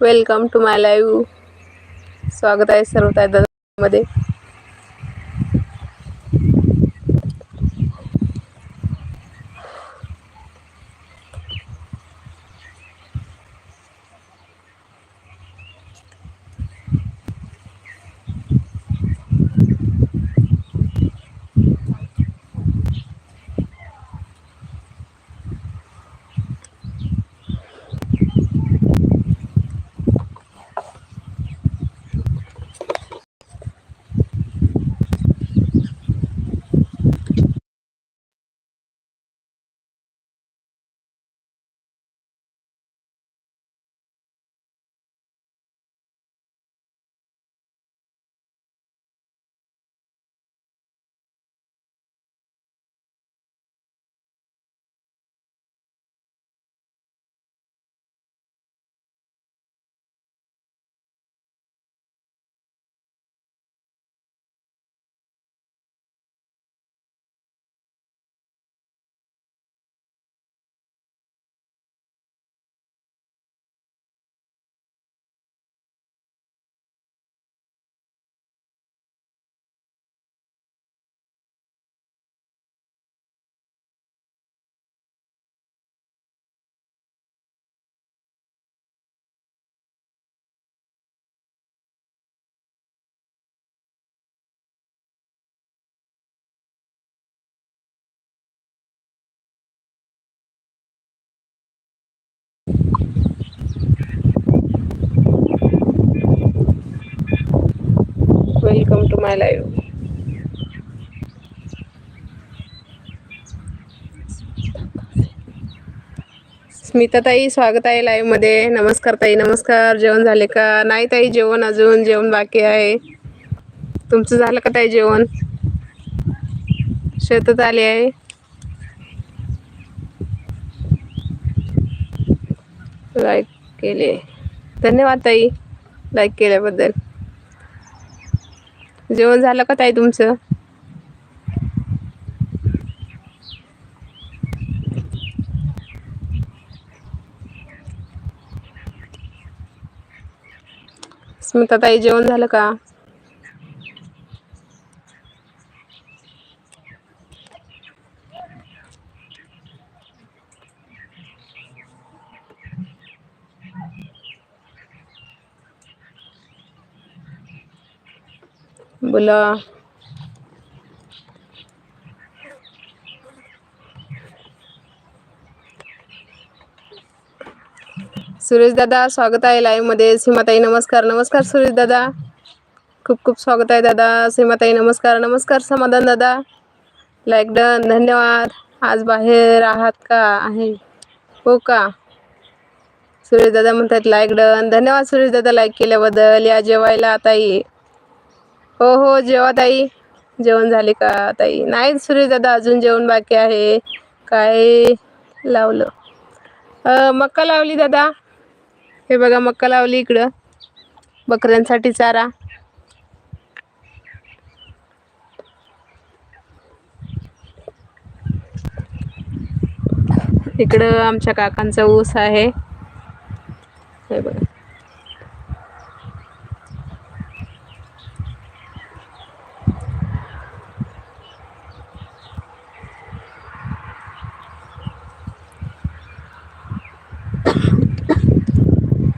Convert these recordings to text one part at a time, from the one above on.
Welcome to my live. स्वागत आहे सर्व त्या मध्ये वेलकम येऊ. स्मिताताई स्मिता ताई स्वागत आहे लाईव्हमध्ये. नमस्कार ताई नमस्कार. जेवण झाले का? नाही ताई जेवण अजून. जेवण बाकी आहे. तुमचं झालं का ताई जेवण? शेतात आले आहे. लाईक केले धन्यवाद ताई लाईक केल्याबद्दल. जेवण झालं का ताई तुमचं? स्मिता ताई जेवण झालं का? बोला. सुरेश दादा स्वागत आहे लाईव्हमध्ये. सीमाताई नमस्कार. नमस्कार सुरेश दादा. खूप खूप स्वागत आहे दादा. सीमाताई नमस्कार. नमस्कार समाधान दादा. लाईक डन धन्यवाद. आज बाहेर आहात का? आहे. हो का? सुरेश दादा म्हणतात लाईक डन धन्यवाद सुरेश दादा लाईक केल्याबद्दल. या जेवायला ताई. हो हो जेवा ताई. जेवण झाले का ताई? नाही सुरेश दादा अजून जेवण बाकी आहे. काय लावलं? मक्का लावली दादा. हे बघा मक्का लावली इकडं. बकऱ्यांसाठी चारा. इकडं आमच्या काकांचा ऊस आहे हे बघा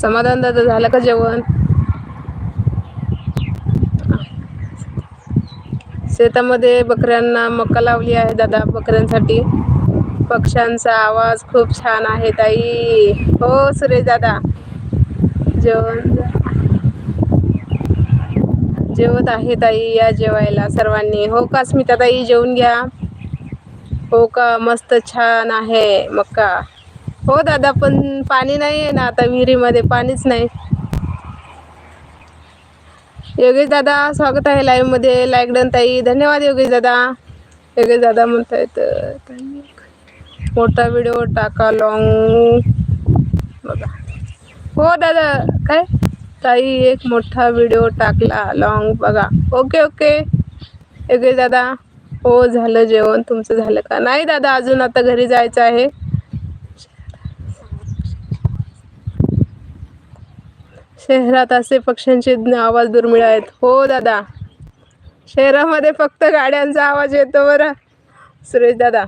समाधान दादा झालं का जेवण? शेतामध्ये बकऱ्यांना मक्का लावली आहे दादा बकऱ्यांसाठी. पक्ष्यांचा आवाज खूप छान आहे ताई. हो सुरेश दादा. जेवण. जेवत आहे ताई या जेवायला सर्वांनी. हो का स्मिता ताई जेवून घ्या. हो का मस्त छान आहे मक्का हो दादा पण पाणी नाही आहे ना आता विहिरीमध्ये पाणीच नाही. योगेश दादा स्वागत आहे लाईव्हमध्ये. लाईकडन ताई. धन्यवाद योगेश दादा. योगेश दादा म्हणतायत ताई, मोठा व्हिडिओ टाका लॉंग बघा. हो दादा काय? ताई एक मोठा व्हिडिओ टाकला लॉंग बघा. ओके ओके योगेश दादा हो झालं जेवण. तुमचं झालं का? नाही दादा अजून आता घरी जायचं आहे. शहरात असे पक्ष्यांचे आवाज दुर्मिळ आहेत. हो दादा. शहरामध्ये फक्त गाड्यांचा आवाज येतो बरं. सुरेश दादा.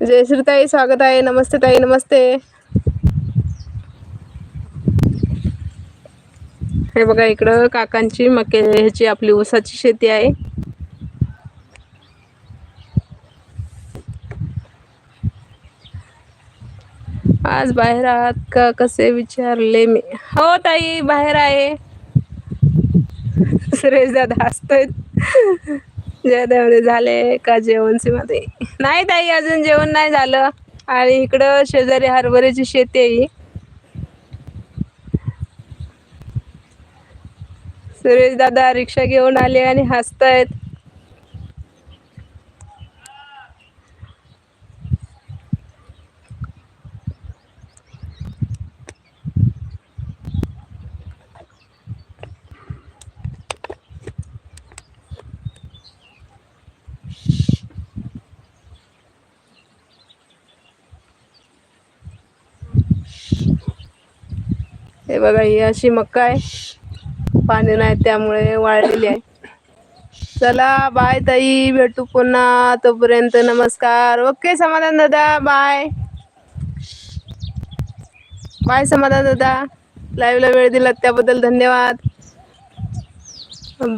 जयश्रीताई स्वागत आहे नमस्ते ताई. नमस्ते. हे बघा इकडं काकांची मके ह्याची आपली ऊसाची शेती आहे. आज बाहेर आहात का? कसे विचारले मी? हो ताई बाहेर आहे. सुरेश दादा हसतोय. जयदेवमध्ये झाले का जेवण सीमाते नाही ताई अजून जेवण नाही झालं. आणि इकडं शेजारी हरभऱ्याची शेती आहे सुरेश दादा रिक्षा घेऊन आले आणि हसतायत. बघा ही अशी मक्का आहे. पाणी नाही त्यामुळे वाळलेली आहे. चला बाय ताई. भेटू पुन्हा तोपर्यंत नमस्कार. ओके समाधान दादा. बाय बाय समाधान दादा. लाईव्हला वेळ दिला त्याबद्दल धन्यवाद.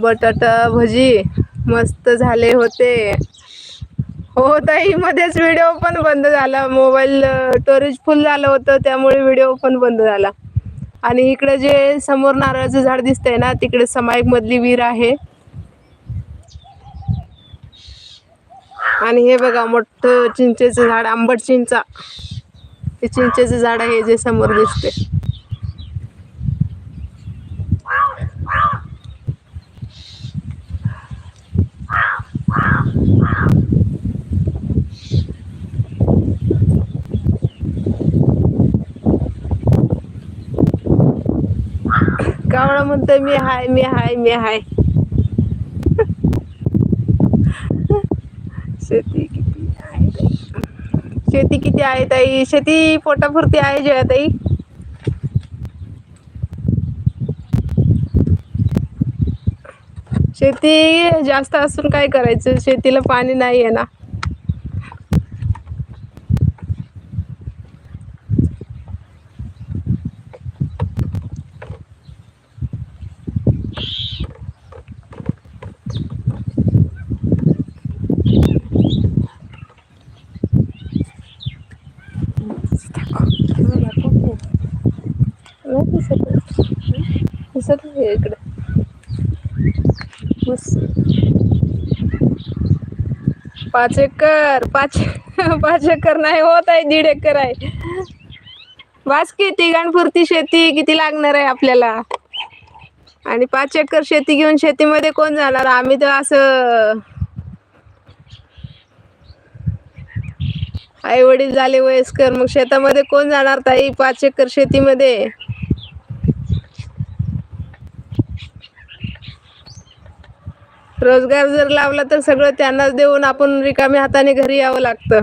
बटाटा भजी मस्त झाले होते. हो ताई मध्येच व्हिडिओ पण बंद झाला. मोबाईल स्टोरेज फुल झालं होतं त्यामुळे व्हिडिओ पण बंद झाला. आणि इकडे जे समोर नारळाचं झाड दिसतंय ना तिकडे समायक मधली विहीर आहे. आणि हे बघा मोठं चिंचेचं झाड आंबट चिंचा. हे चिंचेचं झाड आहे जे समोर दिसते कावळा म्हणतोय मी हाय मी हाय मी हाय. शेती किती आहे शेती किती आहे ताई? शेती पोटापुरती आहे जया ताई? शेती जास्त असून काय करायचं? शेतीला पाणी नाही आहे ना. दिसत नाही इकडे. पाच एकर पाच पाच एकर नाही होत आहे दीड एकर आहे. बास की गणपुरती शेती किती लागणार आहे आपल्याला? आणि पाच एकर शेती घेऊन शेतीमध्ये कोण जाणार? आम्ही तर असं आई वडील झाले वयस्कर मग शेतामध्ये कोण जाणार ताई पाच एकर शेतीमध्ये? रोजगार जर लावला तर सगळं त्यांनाच देऊन आपण रिकाम्या हाताने घरी यावं लागतं.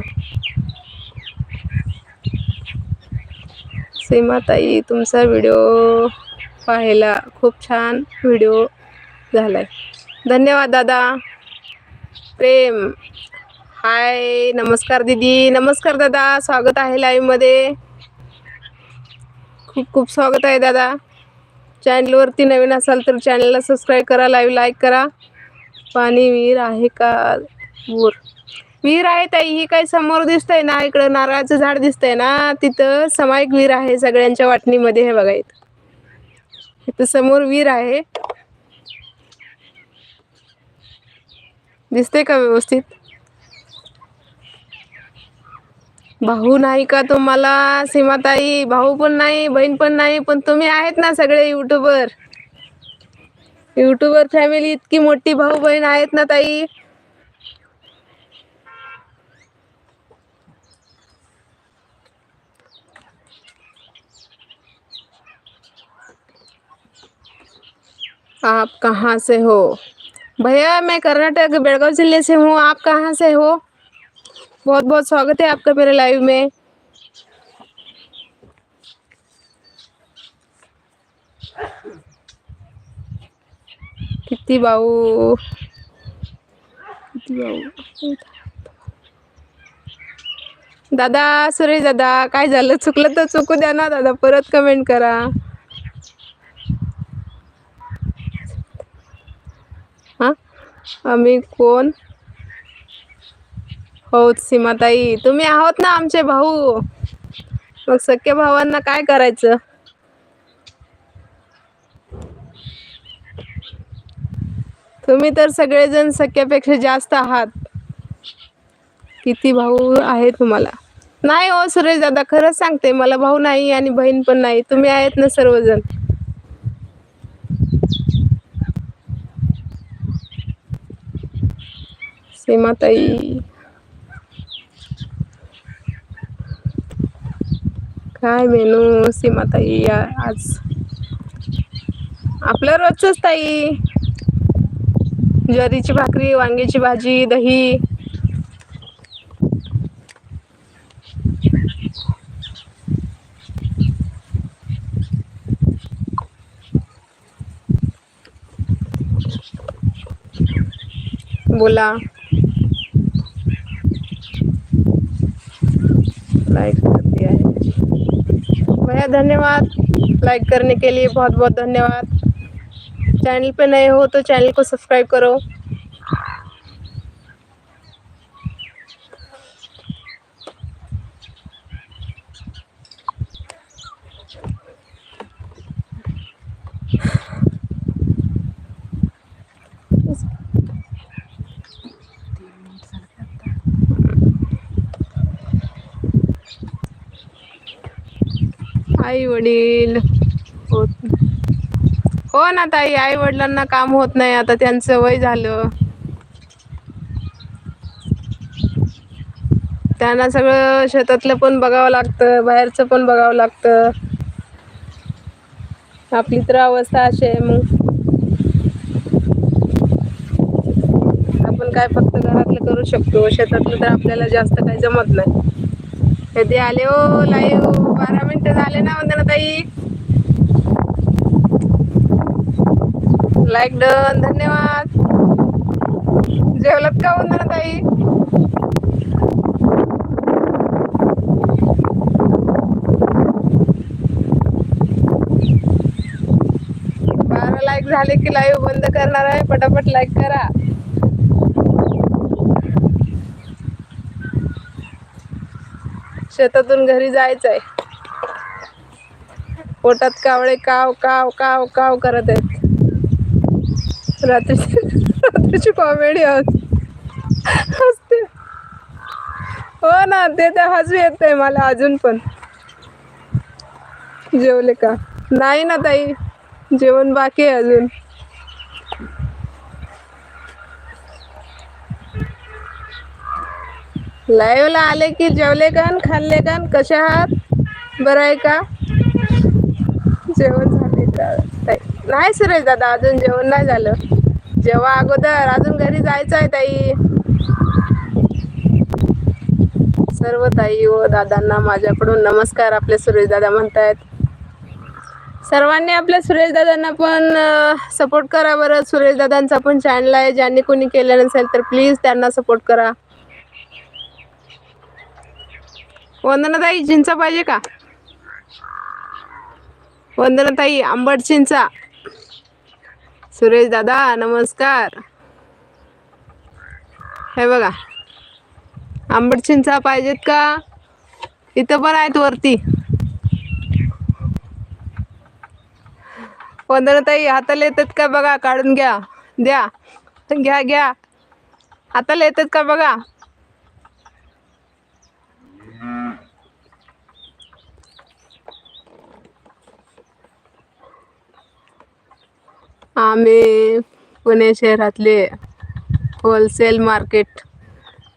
सीमाताई तुमचा व्हिडिओ पाहायला खूप छान व्हिडिओ झालाय. धन्यवाद दादा. प्रेम. हाय नमस्कार दीदी. नमस्कार दादा स्वागत आहे लाईव्हमध्ये खूप खूप स्वागत आहे दादा. चॅनलवरती नवीन असाल तर चॅनलला सबस्क्राईब करा लाईव्ह लाईक करा. पाणी विहीर आहे का बोर विहीर आहे ताई ही काय समोर दिसतंय ना इकडं नारळाचं झाड दिसतंय ना तिथं समायिक विहीर आहे सगळ्यांच्या वाटणीमध्ये हे बघा इथं. इथं समोर विहीर आहे. दिसते का व्यवस्थित? भाऊ नाही का तुम्हाला सीमाताई? भाऊ पण नाही बहीण पण नाही पण तुम्ही आहेत ना सगळे युट्यूबर युट्यूबर फॅमिली इतकी मोठी भाऊ बहीण आहेत ना ताई? आप कहाँ से हो? भैया, मैं कर्नाटक, बेलगांव ज़िले से हूँ। आप कहाँ से हो? बहुत बहुत स्वागत है आपका मेरे लाइव में। किती भाऊ? किती भाऊ? दादा सुरेश दादा काय झालं? चुकलं तर चुकू द्या ना दादा परत कमेंट करा. हा? आम्ही कोण? हो सीमाताई. तुम्ही आहोत ना आमचे भाऊ. मग सख्या भावांना काय करायचं? तुम्ही तर सगळेजण सख्यापेक्षा जास्त आहात. किती भाऊ आहे तुम्हाला? नाही हो सुरेश दादा खरंच सांगते मला भाऊ नाही आणि बहीण पण नाही. तुम्ही आहेत ना सर्वजण? सीमाताई. काय मेनू सीमाताई आज? आपलं रोजच ताई. ज्वारीची भाकरी, वांग्याची भाजी, दही. बोला. लाइक कर दिया है भैया, धन्यवाद. लाइक करने के लिए बहुत बहुत धन्यवाद. चैनल पे नए हो तो चैनल को सब्सक्राइब करो। आई वडील। हो ना ताई आई वडिलांना काम होत नाही आता त्यांचं वय झालं. त्यांना सगळं शेतातलं पण बघावं लागतं बाहेरचं पण बघावं लागतं. आपली तर अवस्था अशी आहे मग. आपण काय फक्त घरातलं करू शकतो शेतातलं तर आपल्याला जास्त काही जमत नाही. कधी आले हो लाईव्ह हो, बारा मिनिटं झाले ना वंदना ताई. लाईक डन धन्यवाद. जेवलात का वंदना ताई बारा लाईक झाले की लाईव्ह बंद करणार आहे. पटापट लाईक करा. शेतातून घरी जायचं आहे पोटात कावळे काव काव काव काव करत आहेत. रात्रीची रात्रीची कॉमेडी हसते हो ना ते तर हसू येत मला अजून पण. जेवले का? नाही ना ताई जेवण बाकी आहे अजून. लाईव्हला आले की जेवले का खाल्ले का कसे आहात? बरं आहे का? जेवण झाले का? नाही सुरेश दादा अजून जेवण नाही झालं. जेव्हा अगोदर अजून घरी जायचं आहे ताई. सर्व ताई व दादांना माझ्याकडून नमस्कार आपले सुरेश दादा म्हणतायत. सर्वांनी आपल्या सुरेश दादांना पण सपोर्ट करा बरं. सुरेश दादांचा पण चॅनल आहे. ज्यांनी कोणी केलं नसेल तर प्लीज त्यांना सपोर्ट करा. वंदनाताई चिंचा पाहिजे का? वंदनाताई आंबट चिंचा. सुरेश दादा नमस्कार. हे बघा आंबट चिंचा पाहिजेत का? इथं पण आहेत वरती. वंदनाताई हाताला येतात का बघा? काढून घ्या द्या. घ्या घ्या. हाताला येतात का बघा? आम्ही पुणे शहरातले होलसेल मार्केट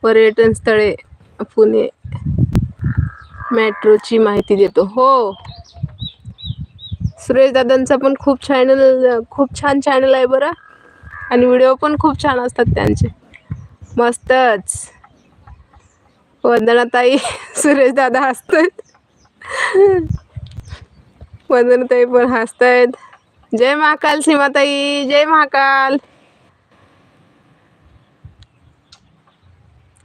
पर्यटन स्थळे पुणे मेट्रोची माहिती देतो. हो. सुरेश दादांचा पण खूप चॅनल खूप छान चॅनल आहे बरं. आणि व्हिडिओ पण खूप छान असतात त्यांचे. मस्तच. वंदनाताई सुरेश दादा हसतात. वंदनाताई पण हसतायत. जय महाकाल सीमाताई जय महाकाल.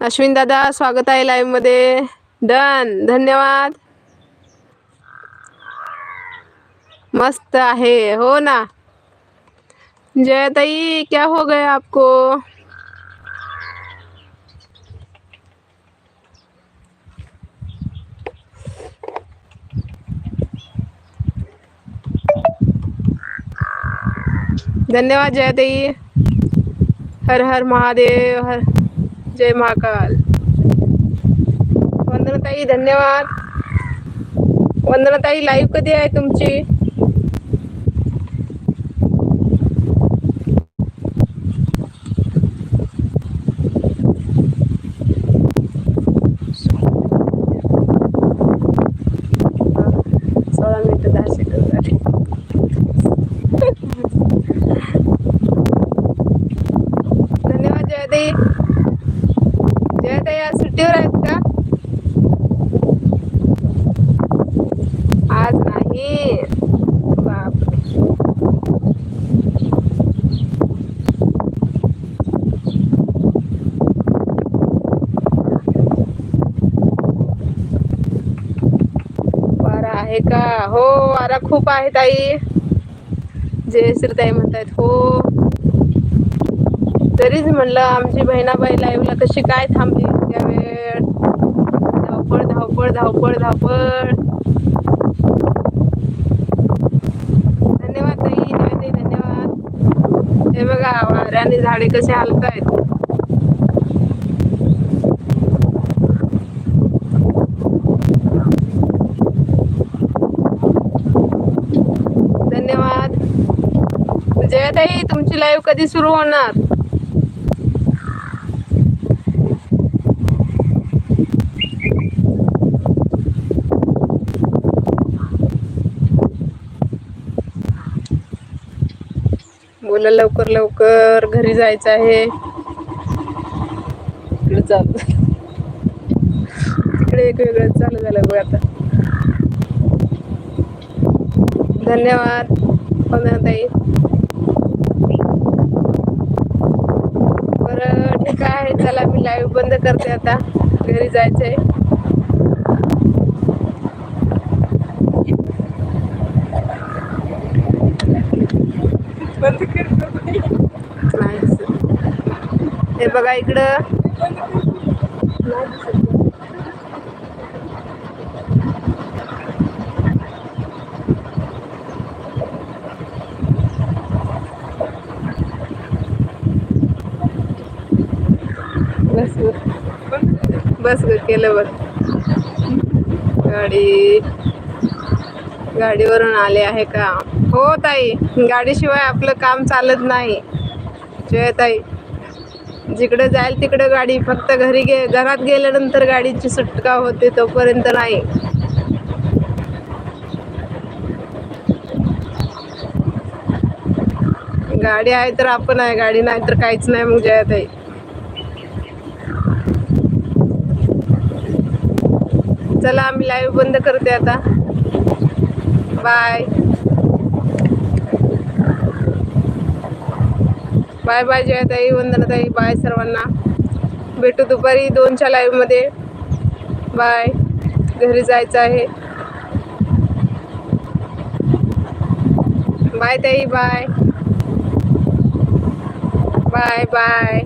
अश्विन दादा स्वागत आहे लाईव्हमध्ये. डन धन्यवाद. मस्त आहे हो ना. जयताई क्या हो गया आपको? धन्यवाद जयताई हर हर महादेव हर जय महाकाल। वंदनाताई धन्यवाद। वंदनाताई लाईव्ह कधी आहे तुमची सोळा मिनिटं दहा सेकंद झाले धन्यवाद जयताई जयताई आज सुट्टीवर आहेत का आज नाही बापरे वारा आहे का हो वारा खूप आहे ताई जय श्रीताई म्हणतायत हो. तरीच म्हणलं आमची बहिणाबाई लाईव्हला कशी काय थांबली इतक्या वेळ? धावपळ धावपळ धावपळ धावपळ. धन्यवाद ताई जयताई धन्यवाद. हे बघा वाऱ्याने झाडे कसे हलत आहेत धन्यवाद ताई तुमची लाईव्ह कधी सुरू होणार? बोला लवकर लवकर. घरी जायचं आहे. इकडे चालू. तिकडे एक वेगळं चालू झालं बघ आता. धन्यवाद. हो ताई बरं ठीक आहे चला मी लाईव्ह बंद करते आता. घरी जायचंय. हे बघा इकडं बस बस ग केलं बघ गाडी गाडीवरून आले आहे का? हो ताई. गाडीशिवाय आपलं काम चालत नाही. जय ताई. जिकडे जाईल तिकडे गाडी. फक्त घरी गे घरात गेल्यानंतर गाडीची सुटका होते तोपर्यंत नाही. गाडी आहे तर आपण आहे गाडी नाही तर काहीच नाही. मग जय ताई. चला आम्ही लाईव्ह बंद करते आता. Bye bye bye Jaytai Vandanatai bye सर्वांना. भेटू दुपारी दोनच्या लाईव्हमध्ये बाय घरी जायचं आहे. बाय ताई बाय बाय बाय